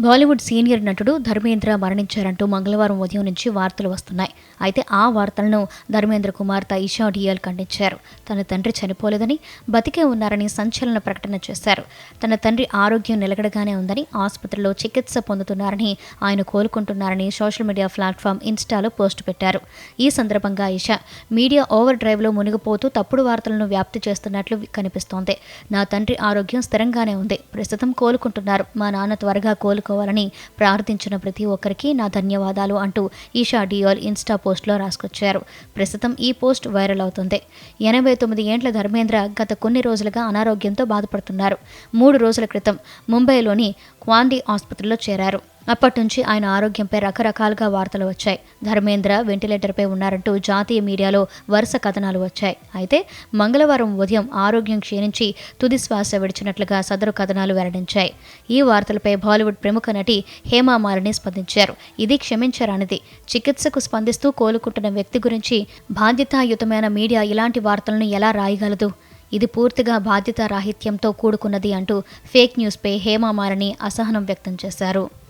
Bollywood senior నటుడు ధర్మేంద్ర మరణించారంటూ మంగళవారం ఉదయం నుంచి వార్తలు వస్తున్నాయి. అయితే ఆ వార్తలను ధర్మేంద్ర కుమార్తె ఇషా డియాల్ ఖండించారు. తన తండ్రి చనిపోలేదని బతికే ఉన్నారని సంచలన ప్రకటన చేశారు. తన తండ్రి ఆరోగ్యం నిలకడగానే ఉందని ఆసుపత్రిలో చికిత్స పొందుతున్నారని ఆయన కోలుకుంటున్నారని సోషల్ మీడియా ప్లాట్ఫామ్ ఇన్స్టాలో పోస్ట్ పెట్టారు. ఈ సందర్భంగా ఇషా మీడియా ఓవర్ డ్రైవ్లో మునిగిపోతూ తప్పుడు వార్తలను వ్యాప్తి చేస్తున్నట్లు కనిపిస్తోంది. నా తండ్రి ఆరోగ్యం స్థిరంగానే ఉంది. ప్రస్తుతం కోలుకుంటున్నారు. మా నాన్న త్వరగా కోలుకోవాలని ప్రార్థించిన ప్రతి ఒక్కరికి నా ధన్యవాదాలు అంటూ ఈషా డియోల్ ఇన్స్టా పోస్ట్లో రాసుకొచ్చారు. ప్రస్తుతం ఈ పోస్ట్ వైరల్ అవుతుంది. ఎనభై తొమ్మిది ఏండ్ల ధర్మేంద్ర గత కొన్ని రోజులుగా అనారోగ్యంతో బాధపడుతున్నారు. మూడు రోజుల క్రితం ముంబైలోని క్వాండి ఆసుపత్రిలో చేరారు. అప్పటి నుంచి ఆయన ఆరోగ్యంపై రకరకాలుగా వార్తలు వచ్చాయి. ధర్మేంద్ర వెంటిలేటర్పై ఉన్నారంటూ జాతీయ మీడియాలో వరుస కథనాలు వచ్చాయి. అయితే మంగళవారం ఉదయం ఆరోగ్యం క్షీణించి తుది శ్వాస విడిచినట్లుగా సదరు కథనాలు వెల్లడించాయి. ఈ వార్తలపై బాలీవుడ్ ప్రముఖ నటి హేమామాలిని స్పందించారు. ఇది క్షమించరానిది. చికిత్సకు స్పందిస్తూ కోలుకుంటున్న వ్యక్తి గురించి బాధ్యతాయుతమైన మీడియా ఇలాంటి వార్తలను ఎలా రాయగలదు? ఇది పూర్తిగా బాధ్యతారాహిత్యంతో కూడుకున్నది అంటూ ఫేక్ న్యూస్పై హేమామాలిని అసహనం వ్యక్తం చేశారు.